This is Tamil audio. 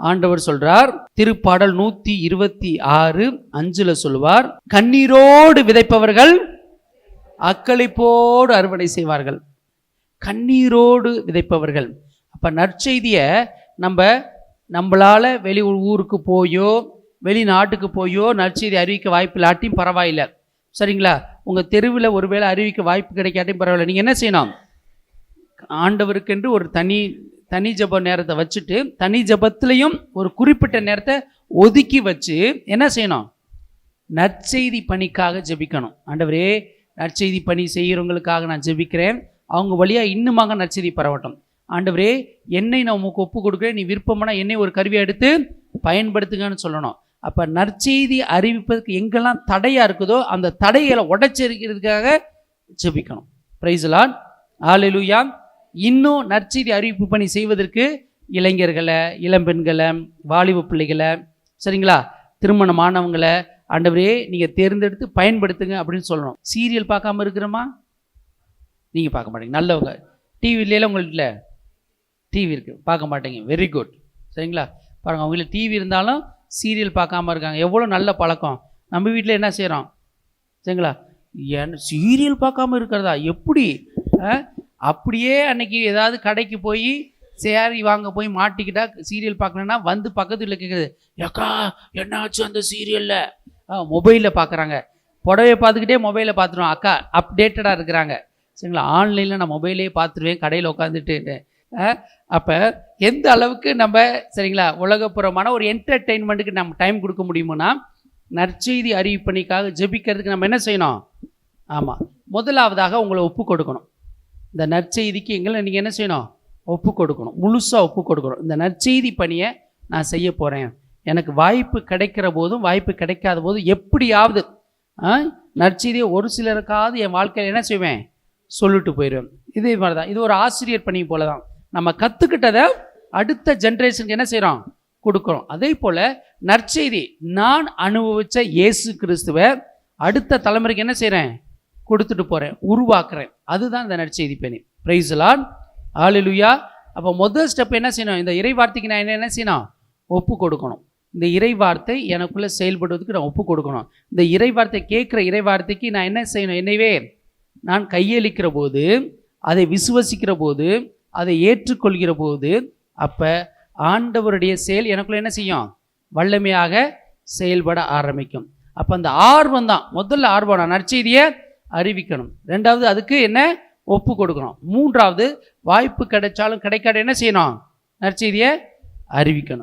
ஆண்டவர் சொல்றார் திருப்பாடல் நூத்தி இருபத்தி ஆறு அஞ்சுல சொல்லுவார் கண்ணீரோடு விதைப்பவர்கள் அக்களிப்போடு அறுவடை செய்வார்கள். கண்ணீரோடு விதைப்பவர்கள். அப்ப நற்செய்தியை நம்ம நம்மளால வெளி ஊருக்கு போயோ வெளிநாட்டுக்கு போயோ நற்செய்தி அறிவிக்க வாய்ப்பு இல்லாட்டியும் பரவாயில்லை. சரிங்களா? உங்க தெருவில் ஒருவேளை அறிவிக்க வாய்ப்பு கிடைக்காட்டியும் பரவாயில்ல. நீங்க என்ன செய்யணும்? ஆண்டவருக்கென்று ஒரு தனி தனி ஜெப நேரத்தை வச்சுட்டு தனி ஜபத்துலேயும் ஒரு குறிப்பிட்ட நேரத்தை ஒதுக்கி வச்சு என்ன செய்யணும்? நற்செய்தி பணிக்காக ஜெபிக்கணும். ஆண்டவரே நற்செய்தி பணி செய்கிறவங்களுக்காக நான் ஜெபிக்கிறேன். அவங்க வழியாக இன்னுமாக நற்செய்தி பரவட்டும். ஆண்டவரே என்னை நான் உமக்கு ஒப்பு கொடுக்குறேன். நீ விருப்பமான என்னை ஒரு கருவியை எடுத்து பயன்படுத்துங்கன்னு சொல்லணும். அப்போ நற்செய்தி அறிவிப்பதற்கு எங்கெல்லாம் தடையாக இருக்குதோ அந்த தடைகளை உடைச்சிருக்கிறதுக்காக ஜெபிக்கணும். பிரைஸ்லான் ஆலெலுயா இன்னும் நற்செய்தி அறிவிப்பு பணி செய்வதற்கு இளைஞர்களை இளம்பெண்களை வாலிப பிள்ளைகளை சரிங்களா? திருமணமானவங்களை ஆண்டவரே நீங்கள் தேர்ந்தெடுத்து பயன்படுத்துங்க அப்படின்னு சொல்லணும். சீரியல் பார்க்காம இருக்கிறோமா? நீங்கள் பார்க்க மாட்டீங்க. நல்லவங்க. டிவியில உங்கள்கிட்ட டிவி இருக்குது பார்க்க மாட்டீங்க. வெரி குட் சரிங்களா? பாருங்கள் அவங்க டிவி இருந்தாலும் சீரியல் பார்க்காம இருக்காங்க. எவ்வளோ நல்ல பழக்கம். நம்ம வீட்டில் என்ன செய்கிறோம் சரிங்களா? என் சீரியல் பார்க்காம இருக்கிறதா? எப்படி? ஆ? அப்படியே அன்னைக்கு ஏதாவது கடைக்கு போய் சேரி வாங்க போய் மாட்டிக்கிட்டா சீரியல் பார்க்கணுன்னா வந்து பக்கத்தில் கேட்குறது ஏக்கா என்னாச்சும் அந்த சீரியலில் மொபைலில் பார்க்குறாங்க புடவைய பார்த்துக்கிட்டே மொபைலில் பார்த்துருவோம் அக்கா அப்டேட்டடாக இருக்கிறாங்க. சரிங்களா? ஆன்லைனில் நான் மொபைலே பார்த்துருவேன் கடையில் உட்காந்துட்டு அப்போ எந்த அளவுக்கு நம்ம சரிங்களா உலகப்புறமான ஒரு என்டர்டெயின்மெண்ட்டுக்கு நம்ம டைம் கொடுக்க முடியுமோனா நற்செய்தி அறிவிப்பணிக்காக ஜெபிக்கிறதுக்கு நம்ம என்ன செய்யணும்? ஆமாம் முதலாவதாக உங்களை ஒப்பு கொடுக்கணும். இந்த நற்செய்திக்கு எங்களை நீங்கள் என்ன செய்யணும்? ஒப்பு கொடுக்கணும். முழுசாக ஒப்பு கொடுக்கணும். இந்த நற்செய்தி பணியை நான் செய்ய போகிறேன் எனக்கு வாய்ப்பு கிடைக்கிற போதும் வாய்ப்பு கிடைக்காத போதும் எப்படியாவது ஆ, நற்செய்தியை ஒரு சிலருக்காவது என் வாழ்க்கையில் என்ன செய்வேன்? சொல்லிட்டு போயிடுவேன் இதே மாதிரி தான் இது ஒரு ஆசிரியர் பணி போல தான் நம்ம கற்றுக்கிட்டதை அடுத்த ஜென்ரேஷனுக்கு என்ன செய்கிறோம் கொடுக்குறோம். அதே போல் நற்செய்தி நான் அனுபவித்த இயேசு கிறிஸ்துவை அடுத்த தலைமுறைக்கு என்ன செய்கிறேன் கொடுத்துட்டு போகிறேன் உருவாக்குறேன். அதுதான் இந்த நற்செய்தி பணி பிரைஸ்லான் ஆளிலுயா அப்போ முதல் ஸ்டெப் என்ன செய்யணும்? இந்த இறை வார்த்தைக்கு நான் என்ன என்ன செய்யணும்? ஒப்பு கொடுக்கணும். இந்த இறை வார்த்தை எனக்குள்ளே செயல்படுவதற்கு நான் ஒப்பு கொடுக்கணும். இந்த இறை வார்த்தை கேட்குற இறை வார்த்தைக்கு நான் என்ன செய்யணும்? என்னைவே நான் கையளிக்கிற போது அதை விசுவசிக்கிற போது அதை ஏற்றுக்கொள்கிற போது அப்போ ஆண்டவருடைய செயல் எனக்குள்ள என்ன செய்யும்? வல்லமையாக செயல்பட ஆரம்பிக்கும். அப்போ அந்த ஆர்வம் தான் முதல்ல ஆர்வம் நான் நற்செய்தியை அறிவிக்கணும். ரெண்டாவது அதுக்கு என்ன? ஒப்பு கொடுக்கணும். மூன்றாவது வாய்ப்பு கிடைச்சாலும் கிடைக்காத என்ன செய்யணும்? நற்செய்தியை அறிவிக்கணும்.